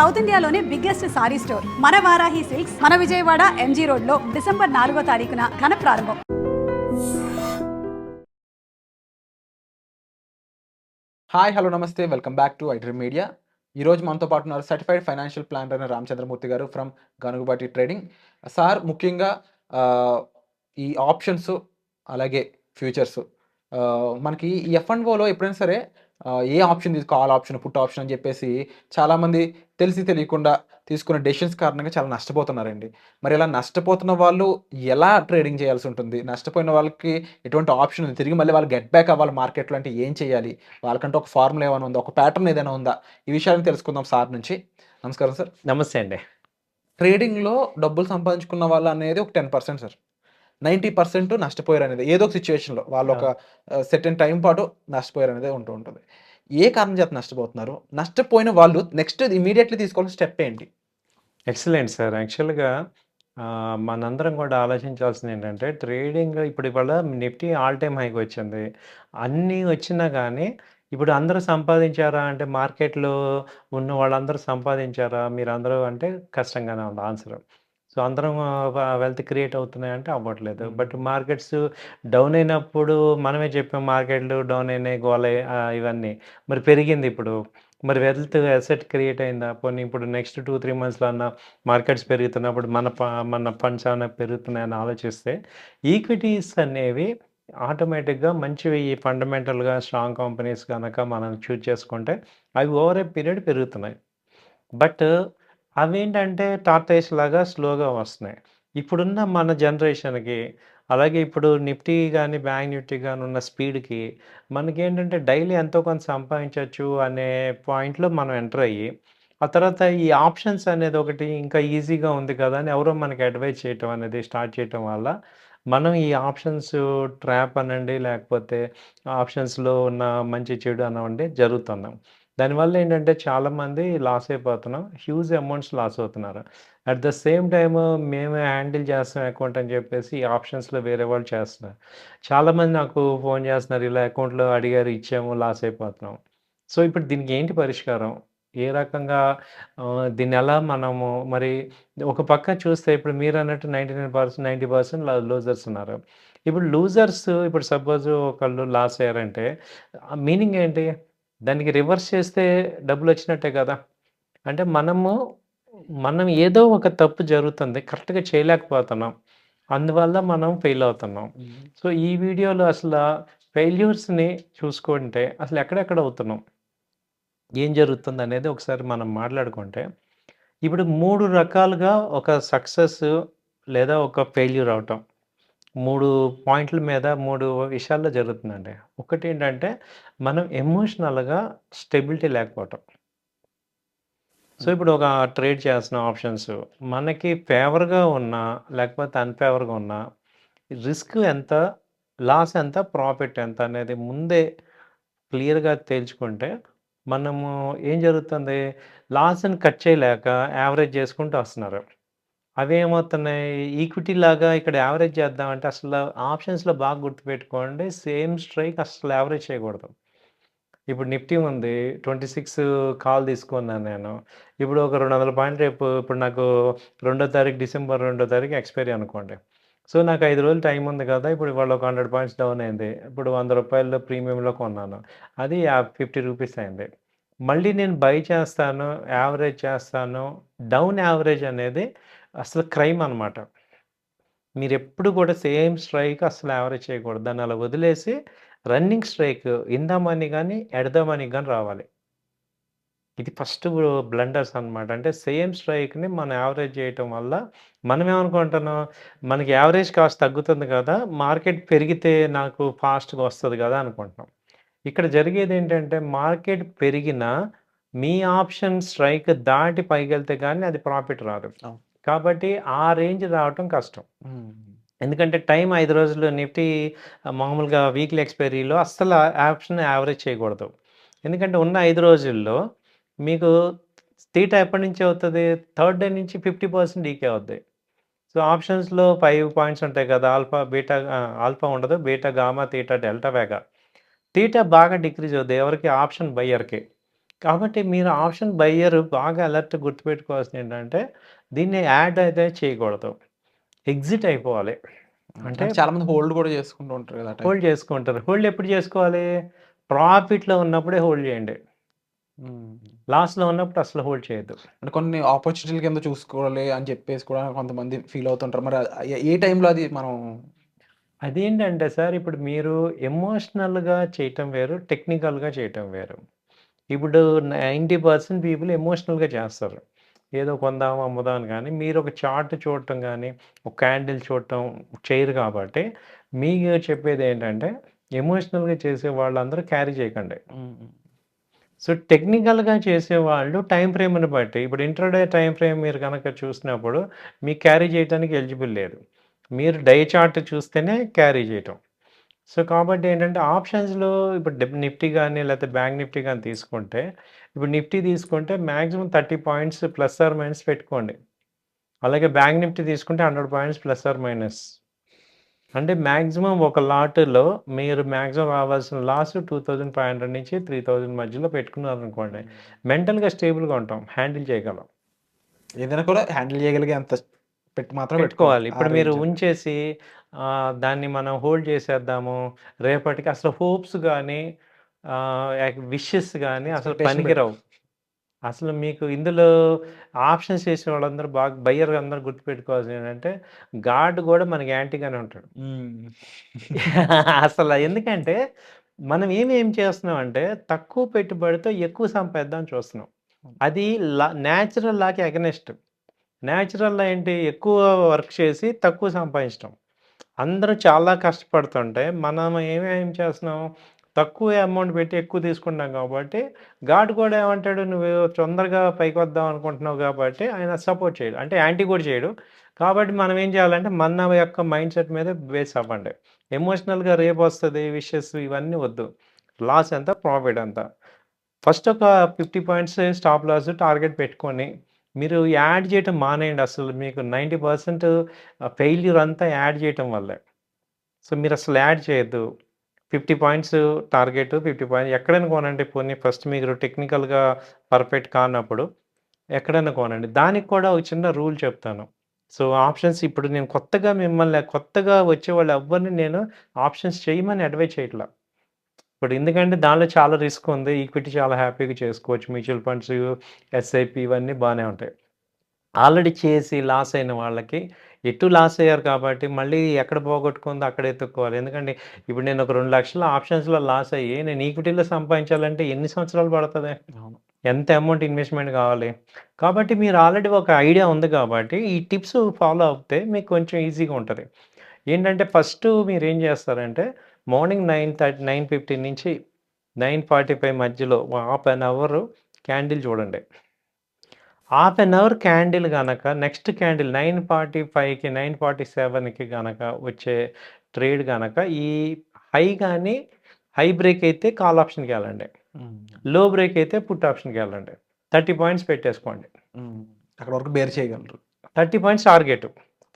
South ఇండియాలోనే biggest sorry store. మన Varahi silks మన విజయవాడ ఎంజీ రోడ్లో డిసెంబర్ నాలుగో తారీఖున ఘన ప్రారంభం. హాయ్ హలో నమస్తే. Welcome back to I Dream media. ఈ రోజు మనతో పాటు ఉన్నారు సర్టిఫైడ్ ఫైనాన్షియల్ ప్లానర్ అయిన రామచంద్రమూర్తి గారు ఫ్రమ్ గనుగుబాటి ట్రేడింగ్. సార్ ముఖ్యంగా ఈ ఆప్షన్స్ అలాగే ఫ్యూచర్స్. మనకి ఈ ఎఫ్ అండ్ ఓలో ఎప్పుడైనా సరే ఏ ఆప్షన్ ఇది కాల్ ఆప్షన్ పుట్ ఆప్షన్ అని చెప్పేసి చాలామంది తెలిసి తెలియకుండా తీసుకున్న డెసిషన్స్ కారణంగా చాలా నష్టపోతున్నారండి. మరి ఇలా నష్టపోతున్న వాళ్ళు ఎలా ట్రేడింగ్ చేయాల్సి ఉంటుంది? నష్టపోయిన వాళ్ళకి ఎటువంటి ఆప్షన్ ఉంది? తిరిగి మళ్ళీ వాళ్ళు గెట్ బ్యాక్ అవ్వాలి మార్కెట్లో అంటే ఏం చేయాలి? వాళ్ళకంటే ఒక ఫార్ములా ఏమైనా ఉందా? ఒక ప్యాటర్న్ ఏదైనా ఉందా? ఈ విషయాన్ని తెలుసుకుందాం సార్ నుంచి. నమస్కారం సార్. నమస్తే అండి. ట్రేడింగ్లో డబ్బులు సంపాదించుకున్న వాళ్ళు అనేది ఒక ten percent sir. Ninety percent నష్టపోయారు అనేది ఏదో ఒక సిచ్యువేషన్లో వాళ్ళు ఒక సెటన్ టైం పాటు నష్టపోయారు అనేది ఉంటూ ఉంటుంది. ఏ కారణం చేత నష్టపోతున్నారు? నష్టపోయిన వాళ్ళు నెక్స్ట్ ఇమీడియట్లీ తీసుకోవాల్సిన స్టెప్ ఏంటి? Excellent sir. యాక్చువల్గా మనందరం కూడా ఆలోచించాల్సింది ఏంటంటే ట్రేడింగ్ ఇప్పుడు ఇవాళ నిఫ్టీ ఆల్ టైమ్ హైకి వచ్చింది. అన్నీ వచ్చినా కానీ ఇప్పుడు అందరూ సంపాదించారా అంటే మార్కెట్లో ఉన్న వాళ్ళందరూ సంపాదించారా? మీరు అందరూ అంటే కష్టంగానే ఉంది. ఆన్సర్. సో అందరం వెల్త్ క్రియేట్ అవుతున్నాయంటే అవ్వట్లేదు. బట్ మార్కెట్స్ డౌన్ అయినప్పుడు మనమే చెప్పాం మార్కెట్లు డౌన్ అయినాయి గోలై ఇవన్నీ. మరి పెరిగింది ఇప్పుడు. మరి వెల్త్ అసెట్ క్రియేట్ అయిందా? పోనీ ఇప్పుడు నెక్స్ట్ టూ త్రీ మంత్స్లో అన్న మార్కెట్స్ పెరుగుతున్నప్పుడు మన మన ఫండ్స్ ఏమైనా పెరుగుతున్నాయని ఆలోచిస్తే ఈక్విటీస్ అనేవి ఆటోమేటిక్గా మంచివి. ఫండమెంటల్గా స్ట్రాంగ్ కంపెనీస్ కనుక మనం చూజ్ చేసుకుంటే అవి ఓవర్ ఏ పీరియడ్ పెరుగుతున్నాయి. బట్ అవేంటంటే టార్టైస్ లాగా స్లోగా వస్తున్నాయి. ఇప్పుడున్న మన జనరేషన్కి అలాగే ఇప్పుడు నిఫ్టీ కానీ బ్యాంక్ నిఫ్టీ కానీ ఉన్న స్పీడ్కి మనకేంటంటే డైలీ ఎంతో కొంత సంపాదించవచ్చు అనే పాయింట్లో మనం ఎంటర్ అయ్యి ఆ తర్వాత ఈ ఆప్షన్స్ అనేది ఒకటి ఇంకా ఈజీగా ఉంది కదా అని ఎవరో మనకి అడ్వైజ్ చేయటం అనేది స్టార్ట్ చేయటం వల్ల మనం ఈ ఆప్షన్స్ ట్రాప్ అనండి లేకపోతే ఆప్షన్స్లో ఉన్న మంచి చెడు అనండి జరుగుతున్నాం. దానివల్ల ఏంటంటే చాలామంది లాస్ అయిపోతున్నాం. హ్యూజ్ అమౌంట్స్ లాస్ అవుతున్నారు. అట్ ద సేమ్ టైమ్ మేము హ్యాండిల్ చేస్తాం అకౌంట్ అని చెప్పేసి ఈ ఆప్షన్స్లో వేరే వాళ్ళు చేస్తున్నారు. చాలామంది నాకు ఫోన్ చేస్తున్నారు. ఇలా అకౌంట్లో అడిగారు ఇచ్చాము లాస్ అయిపోతున్నాం. సో ఇప్పుడు దీనికి ఏంటి పరిష్కారం? ఏ రకంగా దీన్ని ఎలా మనము మరి ఒక పక్క చూస్తే ఇప్పుడు మీరు అన్నట్టు ninety nine percent ninety percent losers ఉన్నారు. ఇప్పుడు లూజర్స్ ఇప్పుడు సపోజ్ ఒకళ్ళు లాస్ అయ్యారంటే మీనింగ్ ఏంటి? దానికి రివర్స్ చేస్తే డబ్బులు వచ్చినట్టే కదా. అంటే మనము మనం ఏదో ఒక తప్పు జరుగుతుంది కరెక్ట్గా చేయలేకపోతున్నాం. అందువల్ల మనం ఫెయిల్ అవుతున్నాం. సో ఈ వీడియోలో అసలు ఫెయిల్యూర్స్ని చూసుకుంటే అసలు ఎక్కడెక్కడ అవుతున్నాం? ఏం జరుగుతుంది అనేది ఒకసారి మనం మాట్లాడుకుంటే ఇప్పుడు మూడు రకాలుగా ఒక సక్సెస్ లేదా ఒక ఫెయిల్యూర్ అవటం. మూడు పాయింట్ల మీద మూడు విషయాల్లో జరుగుతుందండి. ఒకటి ఏంటంటే మనం ఎమోషనల్గా స్టెబిలిటీ లేకపోవటం. సో ఇప్పుడు ఒక ట్రేడ్ చేస్తున్న ఆప్షన్స్ మనకి ఫేవర్గా ఉన్నా లేకపోతే అన్ఫేవర్గా ఉన్నా రిస్క్ ఎంత లాస్ ఎంత ప్రాఫిట్ ఎంత అనేది ముందే క్లియర్గా తేల్చుకుంటే మనము ఏం జరుగుతుంది? లాస్ని కట్ చేయలేక యావరేజ్ చేసుకుంటూ వస్తున్నారు. అవేమవుతున్నాయి? ఈక్విటీ లాగా ఇక్కడ యావరేజ్ చేద్దామంటే అసలు ఆప్షన్స్లో బాగా గుర్తుపెట్టుకోండి. సేమ్ స్ట్రైక్ అసలు యావరేజ్ చేయకూడదు. ఇప్పుడు నిఫ్టీ ఉంది. ట్వంటీ సిక్స్ కాల్ తీసుకున్నాను నేను. ఇప్పుడు ఒక రెండు వందల పాయింట్ రేపు ఇప్పుడు నాకు రెండో తారీఖు డిసెంబర్ రెండో తారీఖు ఎక్స్పైరీ అనుకోండి. సో నాకు ఐదు రోజులు టైం ఉంది కదా! ఇప్పుడు ఇవాళ ఒక హండ్రెడ్ పాయింట్స్ డౌన్ అయింది. ఇప్పుడు వంద రూపాయలు ప్రీమియంలో కొన్నాను. అది ఫిఫ్టీ రూపీస్ అయింది. మళ్ళీ నేను బై చేస్తాను యావరేజ్ చేస్తాను. డౌన్ యావరేజ్ అనేది అసలు క్రైమ్ అనమాట మీరు ఎప్పుడు కూడా సేమ్ స్ట్రైక్ అసలు యావరేజ్ చేయకూడదు. దాన్ని అలా వదిలేసి రన్నింగ్ స్ట్రైక్ ఇందామని కానీ ఎడదామని కానీ రావాలి. ఇది ఫస్ట్ బ్లండర్స్ అన్నమాట. అంటే సేమ్ స్ట్రైక్ని మనం యావరేజ్ చేయటం వల్ల మనం ఏమనుకుంటున్నాం? మనకి యావరేజ్ కాస్ట్ తగ్గుతుంది కదా మార్కెట్ పెరిగితే నాకు ఫాస్ట్గా వస్తుంది కదా అనుకుంటున్నాం. ఇక్కడ జరిగేది ఏంటంటే మార్కెట్ పెరిగినా మీ ఆప్షన్ స్ట్రైక్ దాటి పైకి వెళ్తే కానీ అది ప్రాఫిట్ రాదు. కాబట్టి ఆ రేంజ్ రావటం కష్టం. ఎందుకంటే టైం ఐదు రోజులు నిఫ్టీ మామూలుగా వీక్లీ ఎక్స్పైరీలో అస్సలు ఆప్షన్ యావరేజ్ చేయకూడదు. ఎందుకంటే ఉన్న ఐదు రోజుల్లో మీకు తీట ఎప్పటి నుంచి అవుతుంది? థర్డ్ డే నుంచి ఫిఫ్టీ పర్సెంట్ డీకే అవుద్ది. సో ఆప్షన్స్లో ఫైవ్ పాయింట్స్ ఉంటాయి కదా ఆల్ఫా బీటా ఆల్ఫా ఉండదు beta gamma theta delta vega. Theta బాగా డిక్రీజ్ అవుద్ది ఎవరికి? ఆప్షన్ బయ్యర్కి. కాబట్టి మీరు ఆప్షన్ బయ్యర్ బాగా అలర్ట్ గుర్తుపెట్టుకోవాల్సింది ఏంటంటే దీన్ని యాడ్ అయితే చేయకూడదు. ఎగ్జిట్ అయిపోవాలి. అంటే అంటే చాలా మంది హోల్డ్ కూడా చేసుకుంటూ ఉంటారు కదా హోల్డ్ చేసుకుంటారు. హోల్డ్ ఎప్పుడు చేసుకోవాలి? ప్రాఫిట్లో ఉన్నప్పుడే హోల్డ్ చేయండి. టైం. లాస్లో ఉన్నప్పుడు అసలు హోల్డ్ చేయొద్దు. అంటే కొన్ని ఆపర్చునిటీల కింద చూసుకోవాలి అని చెప్పేసి కూడా కొంతమంది ఫీల్ అవుతుంటారు. మరి ఏ టైంలో అది మనం అదేంటంటే సార్ ఇప్పుడు మీరు ఎమోషనల్గా చేయటం వేరు టెక్నికల్గా చేయటం వేరు. ఇప్పుడు నైంటీ పర్సెంట్ పీపుల్ ఎమోషనల్గా చేస్తారు. ఏదో కొందాం అమ్ముదాం కానీ మీరు ఒక చార్ట్ చూడటం కానీ ఒక క్యాండిల్ చూడటం చేయరు కాబట్టి మీకు చెప్పేది ఏంటంటే ఎమోషనల్గా చేసే వాళ్ళందరూ క్యారీ చేయకండి. సో టెక్నికల్గా చేసేవాళ్ళు టైం ఫ్రేమ్ని బట్టి ఇప్పుడు ఇంటర్డే టైం ఫ్రేమ్ మీరు కనుక చూసినప్పుడు మీకు క్యారీ చేయడానికి ఎలిజిబుల్ లేదు. మీరు డై చార్ట్ చూస్తేనే క్యారీ చేయటం. సో కాబట్టి ఏంటంటే ఆప్షన్స్లో ఇప్పుడు నిఫ్టీ కానీ లేకపోతే బ్యాంక్ నిఫ్టీ కానీ తీసుకుంటే ఇప్పుడు నిఫ్టీ తీసుకుంటే maximum thirty points plus or minus పెట్టుకోండి. అలాగే బ్యాంక్ నిఫ్టీ తీసుకుంటే hundred points plus or minus. అంటే మ్యాక్సిమం ఒక లాట్లో మీరు మ్యాక్సిమం రావాల్సిన loss two thousand five hundred నుంచి త్రీ థౌజండ్ మధ్యలో పెట్టుకున్నారు అనుకోండి మెంటల్గా స్టేబుల్గా ఉంటాం హ్యాండిల్ చేయగలం. ఏదైనా కూడా హ్యాండిల్ చేయగలిగే అంత పెట్టి మాత్రం పెట్టుకోవాలి. ఇప్పుడు మీరు. ఉంచేసి దాన్ని మనం హోల్డ్ చేసేద్దాము. రేపటికి అసలు హోప్స్ కానీ విషెస్ కానీ అసలు పనికిరావు. అసలు మీకు ఇందులో ఆప్షన్స్ చేసే వాళ్ళందరూ బాగా బయ్యర్ అందరూ గుర్తుపెట్టుకోవాల్సింది ఏంటంటే గాడ్ కూడా మనకి యాంటీగానే ఉంటాడు. అసలు ఎందుకంటే మనం ఏమి ఏం చేస్తున్నాం అంటే తక్కువ పెట్టుబడితో ఎక్కువ సంపాదిద్దాం చూస్తున్నాం. అది లా న్యాచురల్ లాకి అగనెస్ట్ న్యాచురల్ లా ఏంటి? ఎక్కువ వర్క్ చేసి తక్కువ సంపాదించడం అందరూ చాలా కష్టపడుతుంటే మనం ఏమేం చేస్తున్నాం? తక్కువ అమౌంట్ పెట్టి ఎక్కువ తీసుకుంటాం కాబట్టి గాడ్ కూడా ఏమంటాడు నువ్వు తొందరగా పైకి వద్దాం అనుకుంటున్నావు కాబట్టి ఆయన సపోర్ట్ చేయడు. అంటే యాంటీ కూడా చేయడు. కాబట్టి మనం ఏం చేయాలంటే మన యొక్క మైండ్ సెట్ మీద బేస్ అవ్వండి. ఎమోషనల్గా రేపు వస్తుంది విషెస్ ఇవన్నీ వద్దు. లాస్ ఎంత ప్రాఫిట్ అంత ఫస్ట్ ఒక fifty points stop loss target పెట్టుకొని మీరు యాడ్ చేయటం మానేయండి అసలు. మీకు నైంటీ పర్సెంట్ ఫెయిల్యూర్ అంతా యాడ్ చేయటం వల్లే. సో మీరు అసలు యాడ్ చేయొద్దు. Fifty points target fifty points ఎక్కడైనా కొనండి. పోనీ ఫస్ట్ మీరు టెక్నికల్గా పర్ఫెక్ట్ కానప్పుడు ఎక్కడైనా కొనండి. దానికి కూడా ఒక చిన్న రూల్ చెప్తాను. సో ఆప్షన్స్ ఇప్పుడు నేను కొత్తగా మిమ్మల్ని కొత్తగా వచ్చే వాళ్ళు ఎవరిని నేను ఆప్షన్స్ చేయమని అడ్వైజ్ చేయట్లా. ఇప్పుడు ఎందుకంటే దానిలో చాలా రిస్క్ ఉంది. ఈక్విటీ చాలా హ్యాపీగా చేసుకోవచ్చు. మ్యూచువల్ ఫండ్స్ ఎస్ఐపి ఇవన్నీ బాగానే ఉంటాయి. ఆల్రెడీ చేసి లాస్ అయిన వాళ్ళకి ఎటు లాస్ అయ్యారు కాబట్టి మళ్ళీ ఎక్కడ పోగొట్టుకుందో అక్కడ ఎత్తుక్కోవాలి. ఎందుకంటే ఇప్పుడు నేను ఒక రెండు లక్షల ఆప్షన్స్లో లాస్ అయ్యి నేను ఈక్విటీలో సంపాదించాలంటే ఎన్ని సంవత్సరాలు పడుతుంది. ఎంత అమౌంట్ ఇన్వెస్ట్మెంట్ కావాలి? కాబట్టి మీరు ఆల్రెడీ ఒక ఐడియా ఉంది కాబట్టి ఈ టిప్స్ ఫాలో అవుతే మీకు కొంచెం ఈజీగా ఉంటుంది. ఏంటంటే ఫస్ట్ మీరు ఏం చేస్తారంటే morning nine thirty nine fifteen నుంచి నైన్ ఫార్టీ ఫైవ్ మధ్యలో హాఫ్ అన్ అవర్ క్యాండిల్ చూడండి. హాఫ్ అన్ అవర్ క్యాండిల్ కనుక నెక్స్ట్ క్యాండిల్ నైన్ ఫార్టీ ఫైవ్కి నైన్ ఫార్టీ సెవెన్కి కనుక వచ్చే ట్రేడ్ కనుక ఈ హై కానీ హై బ్రేక్ అయితే కాల్ ఆప్షన్కి వెళ్ళండి. లో బ్రేక్ అయితే పుట్ ఆప్షన్కి వెళ్ళండి. థర్టీ పాయింట్స్ పెట్టేసుకోండి. అక్కడ వరకు బేర్ చేయగలరు. Thirty points target.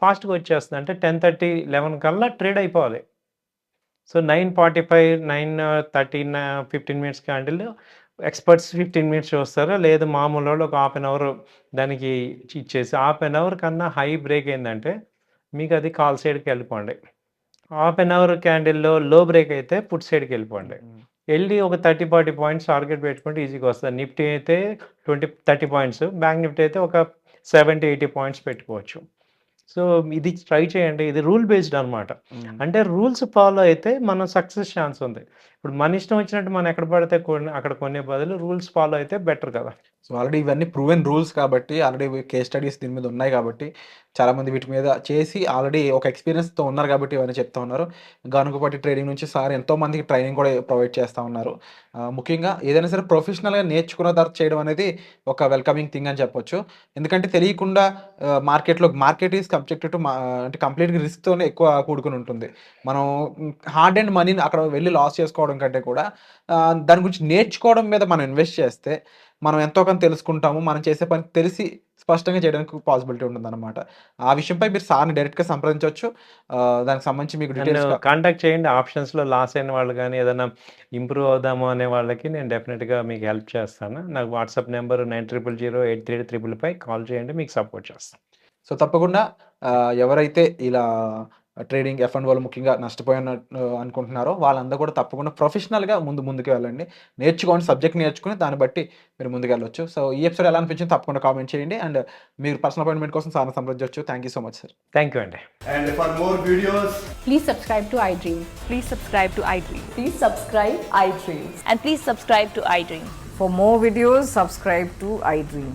ఫాస్ట్గా వచ్చేస్తుంది అంటే టెన్ థర్టీ లెవెన్ కల్లా ట్రేడ్ అయిపోవాలి. So nine forty five nine thirteen fifteen minutes candle experts fifteen minutes చూస్తారు? లేదు మామూలు వాళ్ళు ఒక హాఫ్ అన్ అవర్ దానికి ఇచ్చేసి హాఫ్ అన్ అవర్ కన్నా హై బ్రేక్ ఏంటంటే మీకు అది కాల్ సైడ్కి వెళ్ళిపోండి. హాఫ్ అన్ అవర్ క్యాండిల్లో లో బ్రేక్ అయితే పుట్ సైడ్కి వెళ్ళిపోండి. వెళ్ళి ఒక థర్టీ ఫార్టీ పాయింట్స్ టార్గెట్ పెట్టుకుంటే ఈజీగా వస్తుంది. నిఫ్టీ అయితే twenty thirty points bank Nifty అయితే ఒక సెవెంటీ ఎయిటీ పాయింట్స్ పెట్టుకోవచ్చు. సో ఇది ట్రై చేయండి. ఇది రూల్ బేస్డ్ అనమాట. అంటే రూల్స్ ఫాలో అయితే మనం సక్సెస్ ఛాన్స్ ఉంది. ఇప్పుడు మన ఇష్టం వచ్చినట్టు మనం ఎక్కడ పడితే కొన్ని అక్కడ కొనే బదులు రూల్స్ ఫాలో అయితే బెటర్ కదా. సో ఆల్రెడీ ఇవన్నీ ప్రూవెన్ రూల్స్ కాబట్టి ఆల్రెడీ కేస్ స్టడీస్ దీని మీద ఉన్నాయి కాబట్టి చాలామంది వీటి మీద చేసి ఆల్రెడీ ఒక ఎక్స్పీరియన్స్తో ఉన్నారు కాబట్టి ఇవన్నీ చెప్తా ఉన్నారు. గనుకపాటి ట్రైనింగ్ నుంచి సార్ ఎంతోమందికి ట్రైనింగ్ కూడా ప్రొవైడ్ చేస్తూ ఉన్నారు. ముఖ్యంగా ఏదైనా సరే ప్రొఫెషనల్గా నేర్చుకున్న తర్వాత చేయడం అనేది ఒక వెల్కమింగ్ థింగ్ అని చెప్పొచ్చు. ఎందుకంటే తెలియకుండా మార్కెట్లో మార్కెట్ ఈస్ సబ్జెక్ట్ టు అంటే కంప్లీట్గా రిస్క్తోనే ఎక్కువ కూడుకుని ఉంటుంది. మనం హార్డ్ అండ్ మనీని అక్కడ వెళ్ళి లాస్ చేసుకోవడం కంటే కూడా దాని గురించి నేర్చుకోవడం మీద మనం ఇన్వెస్ట్ చేస్తే మనం ఎంతో కొంత తెలుసుకుంటాము. మనం చేసే పని తెలిసి స్పష్టంగా చేయడానికి పాసిబిలిటీ ఉంటుందన్నమాట. ఆ విషయంపై మీరు సార్‌ని డైరెక్ట్‌గా సంప్రదించొచ్చు. ఆహ్, దానికి సంబంధించి మీకు డీటెయిల్స్ కాంటాక్ట్ చేయండి. ఆప్షన్స్‌లో లాస్ అయిన వాళ్ళు గానీ, ఏదైనా ఇంప్రూవ్ అవుదాము అనే వాళ్ళకి నేను డెఫినిట్‌గా మీకు హెల్ప్ చేస్తాను. నాకు వాట్సాప్ నంబర్ 90008355 కాల్ చేయండి. మీకు సపోర్ట్ చేస్తాను. సో, తప్పకుండా ఎవరైతే ఇలా ట్రేడింగ్ ఎఫ్ అండ్ వాళ్ళు ముఖ్యంగా నష్టపోయిన అనుకుంటున్నారో వాళ్ళందరూ కూడా తప్పకుండా ప్రొఫెషనల్గా ముందు ముందుకు వెళ్ళండి. నేర్చుకోండి సబ్జెక్ట్ నేర్చుకుని దాన్ని బట్టి మీరు ముందుకెళ్ళొచ్చు సో ఈ ఎపిసోడ్ ఎలా అనిపించింది తప్పకుండా కామెంట్ చేయండి. అండ్ మీరు పర్సనల్ అపాయింట్మెంట్ కోసం చాలా సంప్రదించవచ్చు. Thank you so much sir thank you అండి. And for more videos please subscribe to I Dream please subscribe to I Dream please subscribe I Dream and please subscribe to I Dream for more videos subscribe to I Dream